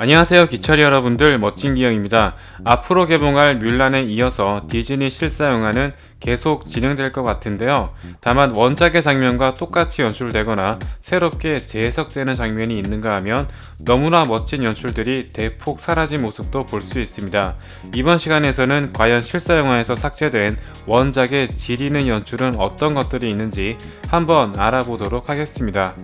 안녕하세요 기철이 여러분들 멋진 기영입니다. 앞으로 개봉할 뮬란에 이어서 디즈니 실사 영화는 계속 진행될 것 같은데요. 다만 원작의 장면과 똑같이 연출되거나 새롭게 재해석되는 장면이 있는가 하면 너무나 멋진 연출들이 대폭 사라진 모습도 볼 수 있습니다. 이번 시간에서는 과연 실사 영화에서 삭제된 원작의 지리는 연출은 어떤 것들이 있는지 한번 알아보도록 하겠습니다.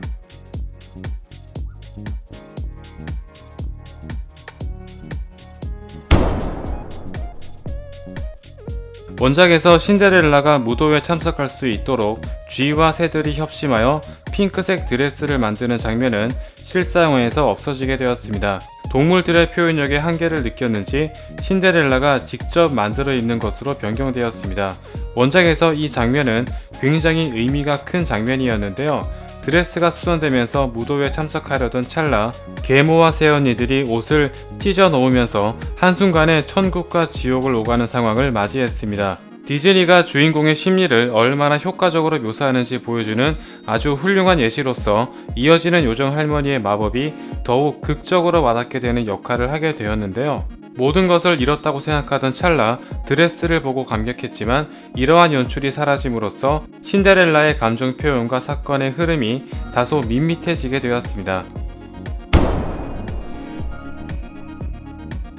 원작에서 신데렐라가 무도회에 참석할 수 있도록 쥐와 새들이 협심하여 핑크색 드레스를 만드는 장면은 실사영화에서 없어지게 되었습니다. 동물들의 표현력에 한계를 느꼈는지 신데렐라가 직접 만들어 입는 것으로 변경되었습니다. 원작에서 이 장면은 굉장히 의미가 큰 장면이었는데요. 드레스가 수선되면서 무도회에 참석하려던 찰나 계모와 새언니들이 옷을 찢어 놓으면서 한순간에 천국과 지옥을 오가는 상황을 맞이했습니다. 디즈니가 주인공의 심리를 얼마나 효과적으로 묘사하는지 보여주는 아주 훌륭한 예시로서 이어지는 요정 할머니의 마법이 더욱 극적으로 와닿게 되는 역할을 하게 되었는데요. 모든 것을 잃었다고 생각하던 찰나 드레스를 보고 감격했지만 이러한 연출이 사라짐으로써 신데렐라의 감정 표현과 사건의 흐름이 다소 밋밋해지게 되었습니다.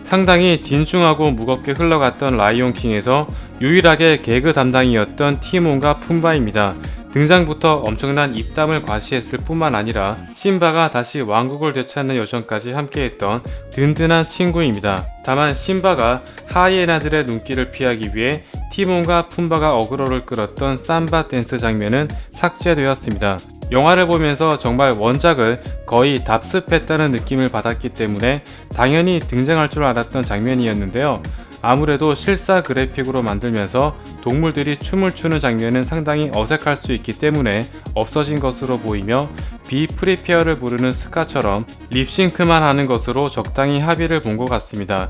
상당히 진중하고 무겁게 흘러갔던 라이온킹에서 유일하게 개그 담당이었던 티몬과 푼바입니다. 등장부터 엄청난 입담을 과시했을 뿐만 아니라 신바가 다시 왕국을 되찾는 여정까지 함께했던 든든한 친구입니다. 다만 신바가 하이에나들의 눈길을 피하기 위해 티몬과 푼바가 어그로를 끌었던 삼바 댄스 장면은 삭제되었습니다. 영화를 보면서 정말 원작을 거의 답습했다는 느낌을 받았기 때문에 당연히 등장할 줄 알았던 장면이었는데요. 아무래도 실사 그래픽으로 만들면서 동물들이 춤을 추는 장면은 상당히 어색할 수 있기 때문에 없어진 것으로 보이며 비 프리피어를 부르는 스카처럼 립싱크만 하는 것으로 적당히 합의를 본 것 같습니다.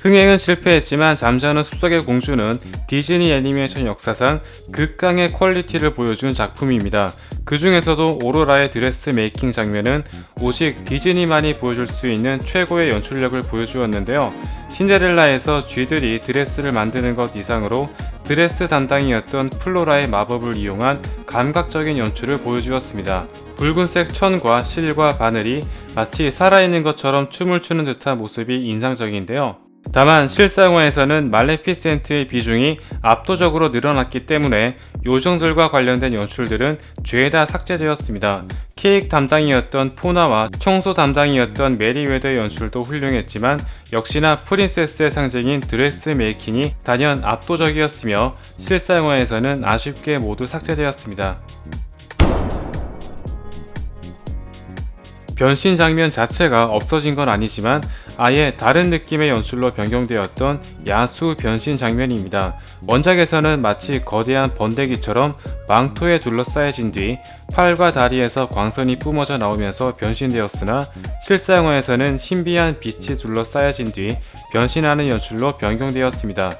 흥행은 실패했지만 잠자는 숲속의 공주는 디즈니 애니메이션 역사상 극강의 퀄리티를 보여준 작품입니다. 그 중에서도 오로라의 드레스 메이킹 장면은 오직 디즈니만이 보여줄 수 있는 최고의 연출력을 보여주었는데요. 신데렐라에서 쥐들이 드레스를 만드는 것 이상으로 드레스 담당이었던 플로라의 마법을 이용한 감각적인 연출을 보여주었습니다. 붉은색 천과 실과 바늘이 마치 살아있는 것처럼 춤을 추는 듯한 모습이 인상적인데요. 다만 실사영화에서는 말레피센트의 비중이 압도적으로 늘어났기 때문에 요정들과 관련된 연출들은 죄다 삭제되었습니다. 케이크 담당이었던 포나와 청소 담당이었던 메리웨더의 연출도 훌륭했지만 역시나 프린세스의 상징인 드레스 메이킹이 단연 압도적이었으며 실사영화에서는 아쉽게 모두 삭제되었습니다. 변신 장면 자체가 없어진 건 아니지만 아예 다른 느낌의 연출로 변경되었던 야수 변신 장면입니다. 원작에서는 마치 거대한 번데기처럼 망토에 둘러싸여진 뒤 팔과 다리에서 광선이 뿜어져 나오면서 변신되었으나 실사영화에서는 신비한 빛이 둘러싸여진 뒤 변신하는 연출로 변경되었습니다.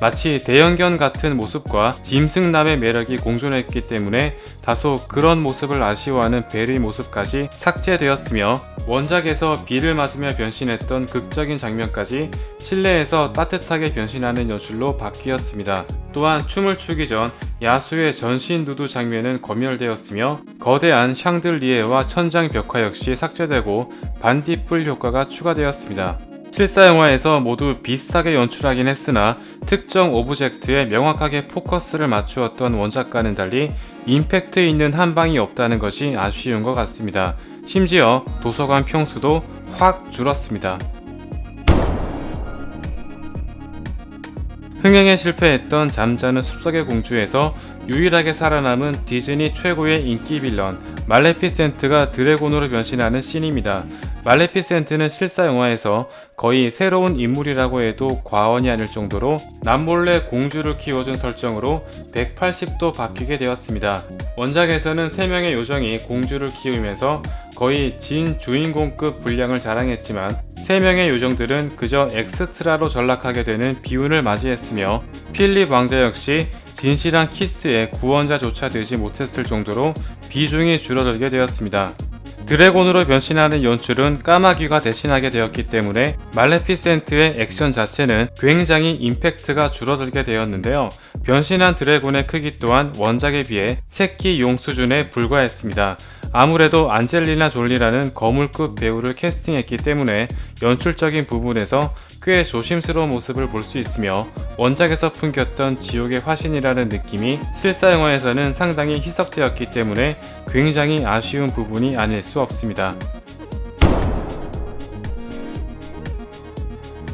마치 대형견 같은 모습과 짐승남의 매력이 공존했기 때문에 다소 그런 모습을 아쉬워하는 벨의 모습까지 삭제되었으며 원작에서 비를 맞으며 변신했던 극적인 장면까지 실내에서 따뜻하게 변신하는 연출로 바뀌었습니다. 또한 춤을 추기 전 야수의 전신 누드 장면은 검열되었으며 거대한 샹들리에와 천장 벽화 역시 삭제되고 반딧불 효과가 추가되었습니다. 실사 영화에서 모두 비슷하게 연출하긴 했으나 특정 오브젝트에 명확하게 포커스를 맞추었던 원작과는 달리 임팩트 있는 한 방이 없다는 것이 아쉬운 것 같습니다. 심지어 도서관 평수도 확 줄었습니다. 흥행에 실패했던 잠자는 숲속의 공주에서 유일하게 살아남은 디즈니 최고의 인기 빌런 말레피센트가 드래곤으로 변신하는 씬입니다. 말레피센트는 실사 영화에서 거의 새로운 인물이라고 해도 과언이 아닐 정도로 남몰래 공주를 키워준 설정으로 180도 바뀌게 되었습니다. 원작에서는 3명의 요정이 공주를 키우면서 거의 진 주인공급 분량을 자랑했지만 3명의 요정들은 그저 엑스트라로 전락하게 되는 비운을 맞이했으며 필립 왕자 역시 진실한 키스의 구원자조차 되지 못했을 정도로 비중이 줄어들게 되었습니다. 드래곤으로 변신하는 연출은 까마귀가 대신하게 되었기 때문에 말레피센트의 액션 자체는 굉장히 임팩트가 줄어들게 되었는데요. 변신한 드래곤의 크기 또한 원작에 비해 새끼 용 수준에 불과했습니다. 아무래도 안젤리나 졸리라는 거물급 배우를 캐스팅했기 때문에 연출적인 부분에서 꽤 조심스러운 모습을 볼 수 있으며 원작에서 풍겼던 지옥의 화신이라는 느낌이 실사 영화에서는 상당히 희석되었기 때문에 굉장히 아쉬운 부분이 아닐 수 없습니다.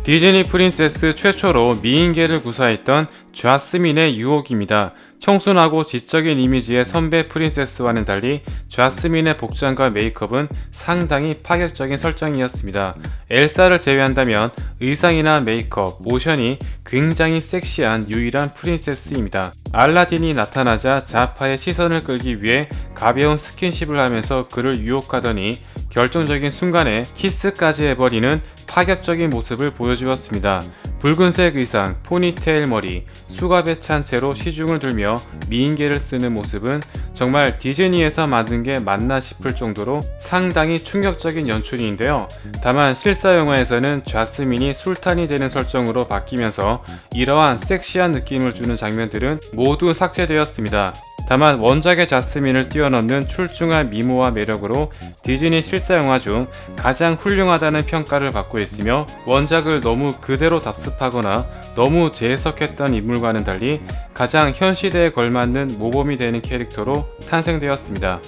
디즈니 프린세스 최초로 미인계를 구사했던 좌스민의 유혹입니다. 청순하고 지적인 이미지의 선배 프린세스와는 달리 좌스민의 복장과 메이크업은 상당히 파격적인 설정이었습니다. 엘사를 제외한다면 의상이나 메이크업, 모션이 굉장히 섹시한 유일한 프린세스입니다. 알라딘이 나타나자 자파의 시선을 끌기 위해 가벼운 스킨십을 하면서 그를 유혹하더니 결정적인 순간에 키스까지 해버리는 파격적인 모습을 보여주었습니다. 붉은색 의상, 포니테일 머리, 수갑에 찬 채로 시중을 들며 미인계를 쓰는 모습은 정말 디즈니에서 만든 게 맞나 싶을 정도로 상당히 충격적인 연출인데요. 다만 실사 영화에서는 좌스민이 술탄이 되는 설정으로 바뀌면서 이러한 섹시한 느낌을 주는 장면들은 모두 삭제되었습니다. 다만 원작의 자스민을 뛰어넘는 출중한 미모와 매력으로 디즈니 실사 영화 중 가장 훌륭하다는 평가를 받고 있으며 원작을 너무 그대로 답습하거나 너무 재해석했던 인물과는 달리 가장 현 시대에 걸맞는 모범이 되는 캐릭터로 탄생되었습니다.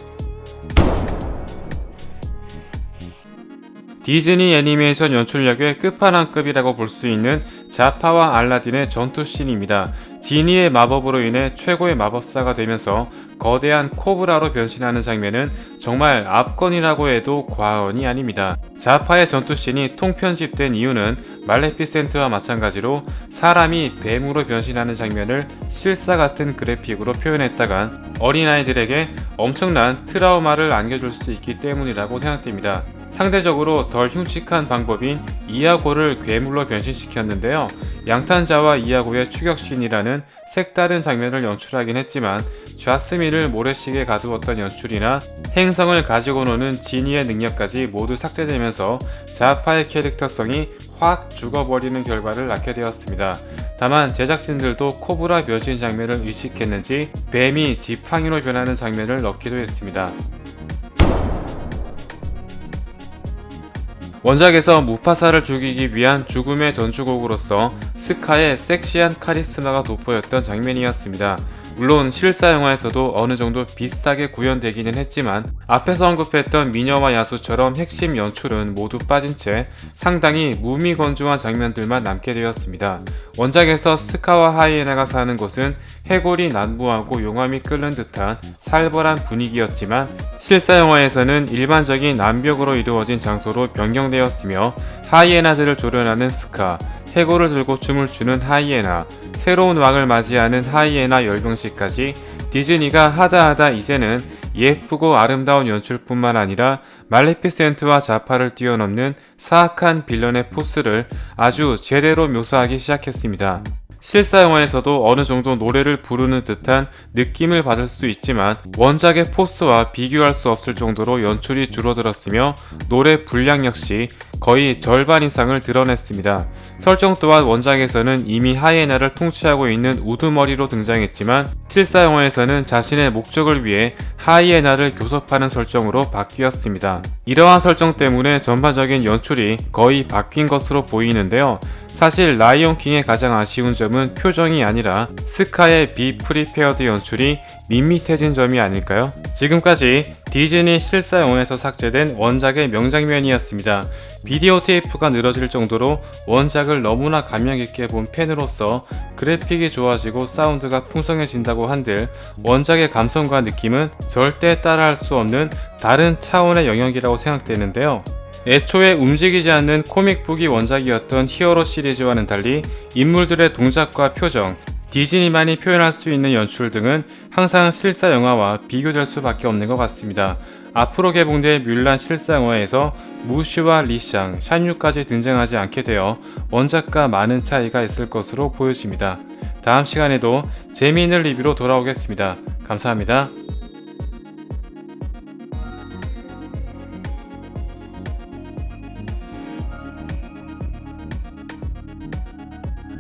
디즈니 애니메이션 연출력의 끝판왕급이라고 볼 수 있는 자파와 알라딘의 전투씬입니다. 지니의 마법으로 인해 최고의 마법사가 되면서 거대한 코브라로 변신하는 장면은 정말 압권이라고 해도 과언이 아닙니다. 자파의 전투씬이 통편집된 이유는 말레피센트와 마찬가지로 사람이 뱀으로 변신하는 장면을 실사 같은 그래픽으로 표현했다간 어린아이들에게 엄청난 트라우마를 안겨줄 수 있기 때문이라고 생각됩니다. 상대적으로 덜 흉측한 방법인 이하고를 괴물로 변신시켰는데요. 양탄자와 이하고의 추격신이라는 색다른 장면을 연출하긴 했지만 좌스미를 모래시계 가두었던 연출이나 행성을 가지고 노는 지니의 능력까지 모두 삭제되면서 자파의 캐릭터성이 확 죽어버리는 결과를 낳게 되었습니다. 다만 제작진들도 코브라 변신 장면을 의식했는지 뱀이 지팡이로 변하는 장면을 넣기도 했습니다. 원작에서 무파사를 죽이기 위한 죽음의 전주곡으로서 스카의 섹시한 카리스마가 돋보였던 장면이었습니다. 물론 실사 영화에서도 어느 정도 비슷하게 구현되기는 했지만 앞에서 언급했던 미녀와 야수처럼 핵심 연출은 모두 빠진 채 상당히 무미건조한 장면들만 남게 되었습니다. 원작에서 스카와 하이에나가 사는 곳은 해골이 난무하고 용암이 끓는 듯한 살벌한 분위기였지만 실사 영화에서는 일반적인 암벽으로 이루어진 장소로 변경되었으며 하이에나들을 조련하는 스카, 해골을 들고 춤을 추는 하이에나, 새로운 왕을 맞이하는 하이에나 열병식까지 디즈니가 하다하다 이제는 예쁘고 아름다운 연출뿐만 아니라 말레피센트와 자파를 뛰어넘는 사악한 빌런의 포스를 아주 제대로 묘사하기 시작했습니다. 실사 영화에서도 어느 정도 노래를 부르는 듯한 느낌을 받을 수 있지만 원작의 포스와 비교할 수 없을 정도로 연출이 줄어들었으며 노래 분량 역시 거의 절반 이상을 드러냈습니다. 설정 또한 원작에서는 이미 하이에나를 통치하고 있는 우두머리로 등장했지만 실사 영화에서는 자신의 목적을 위해 하이에나를 교섭하는 설정으로 바뀌었습니다. 이러한 설정 때문에 전반적인 연출이 거의 바뀐 것으로 보이는데요. 사실 라이온 킹의 가장 아쉬운 점은 표정이 아니라 스카의 비프리페어드 연출이 밋밋해진 점이 아닐까요? 지금까지 디즈니 실사 영화에서 삭제된 원작의 명장면이었습니다. 비디오 테이프가 늘어질 정도로 원작을 너무나 감명 깊게 본 팬으로서 그래픽이 좋아지고 사운드가 풍성해진다고 한들 원작의 감성과 느낌은 절대 따라할 수 없는 다른 차원의 영역이라고 생각되는데요. 애초에 움직이지 않는 코믹북이 원작이었던 히어로 시리즈와는 달리 인물들의 동작과 표정, 디즈니만이 표현할 수 있는 연출 등은 항상 실사 영화와 비교될 수밖에 없는 것 같습니다. 앞으로 개봉될 뮬란 실사 영화에서 무슈와 리샹, 샤뉴까지 등장하지 않게 되어 원작과 많은 차이가 있을 것으로 보여집니다. 다음 시간에도 재미있는 리뷰로 돌아오겠습니다. 감사합니다.